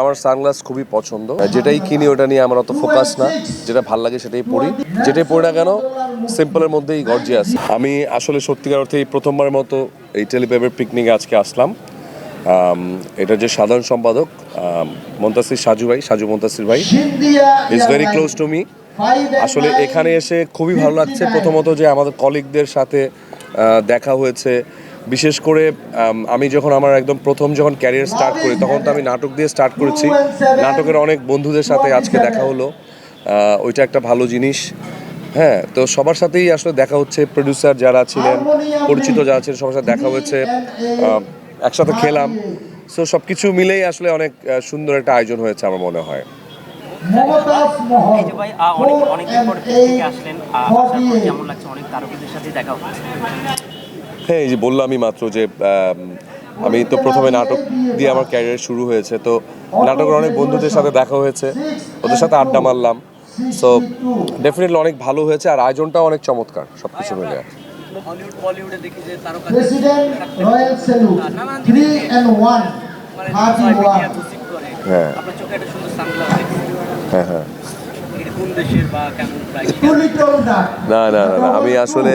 আমার সানগ্লাস খুবই পছন্দ। যেটাই কিনি ওটা নিয়ে আমার অত ফোকাস না। যেটা ভালো লাগে সেটাই পড়ি যেটাই পড়ি না কেন সিম্পলের মধ্যেই গর্জিয়াস আমি আসলে সত্যিকার অর্থে এই প্রথমবারের মতো এই টেলিপেপের পিকনিকে আজকে আসলাম। এটা যে সাধারণ সম্পাদক মন্তাসির সাজু ভাই, সাজু মন্তাসির ভাই। Is very close to me আসলে এখানে এসে খুবই ভালো লাগছে। প্রথমত যে আমাদের কলিগদের সাথে দেখা হয়েছে। বিশেষ করে আমি যখন আমার একদম প্রথম যখন ক্যারিয়ার স্টার্ট করি, তখন তো আমি নাটক দিয়ে স্টার্ট করেছি। নাটকের অনেক বন্ধুদের সাথে আজকে দেখা হলো। ওইটা একটা ভালো জিনিস। হ্যাঁ তো সবার সাথেই আসলে দেখা হচ্ছে। প্রডিউসার যারা ছিলেন, পরিচিত যারা ছিলেন, সবার সাথে দেখা হয়েছে। একসাথে খেলাম। সো সব কিছু মিলেই আসলে অনেক সুন্দর একটা আয়োজন হয়েছে আমার মনে হয়। অনেক আসলেন। কেমন লাগছে, অনেক তারকাদের সাথে দেখা হ্যাঁ এই যে বললাম আমি মাত্র যে আমি তো প্রথমে নাটক দিয়ে আমার ক্যারিয়ার শুরু হয়েছে তো নাটকের অনেক বন্ধুদের সাথে দেখা হয়েছে ওদের সাথে আড্ডা মারলাম। সো ডেফিনেটলি অনেক ভালো হয়েছে আর আয়োজনটাও অনেক চমৎকার সব কিছু মিলে হলিউড বলিউডে দেখি যে তারকা one, হ্যাঁ। আপনার চোখে একটা সুন্দর সানগ্লাস হ্যাঁ হ্যাঁ. না না না না আমি আসলে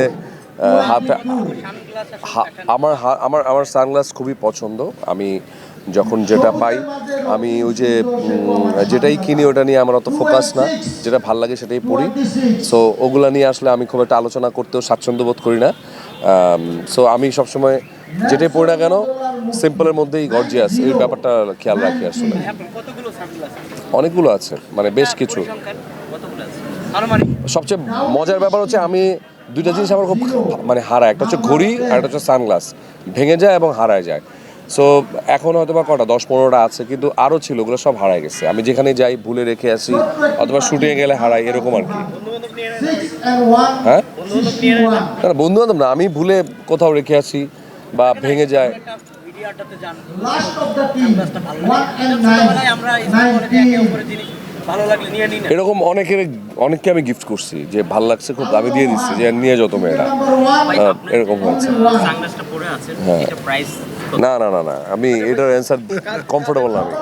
হাফ- আমার আমার আমার সানগ্লাস খুবই পছন্দ। আমি যখন যেটা পাই আমি ওই যে যেটাই কিনি ওটা নিয়ে আমার অত ফোকাস না। যেটা ভালো লাগে সেটাই পড়ি। সো ওগুলা নিয়ে আসলে আমি খুব একটা আলোচনা করতেও স্বাচ্ছন্দ্য বোধ করি না। সো আমি সবসময় যেটাই পড়ি না কেন সিম্পলের মধ্যেই গর্জিয়াস এই ব্যাপারটা খেয়াল রাখি আসলে। সানগ্লাস অনেকগুলো আছে মানে বেশ কিছু। আছে? আনুমানিক। সবচেয়ে মজার ব্যাপার হচ্ছে আমি দুইটা জিনিস আমার খুব মানে হারায়। একটা হচ্ছে ঘড়ি আর একটা হচ্ছে সানগ্লাস। ভেঙে যায় এবং হারায় যায়। সো এখন হয়তো বা কটা? দশ পনেরোটা আছে কিন্তু আরও ছিল ওগুলো সব হারায় গেছে। আমি যেখানে যাই ভুলে রেখে আসি অথবা শুটিংয়ে গেলে হারাই এরকম আর কি। হ্যাঁ? বন্ধু বান্ধব না? না বন্ধু বান্ধব না আমি ভুলে কোথাও রেখে আসি বা ভেঙে যায়। আমরা এরকম অনেকের অনেককে আমি গিফট করছি যে ভালো লাগছে খুব দামি দিয়ে দিচ্ছি যে নিয়ে যত মেয়েরা আপনার এরকম হয়েছে। হ্যাঁ। না না না না আমি এটার অ্যান্সার কমফোর্টেবল না আমি।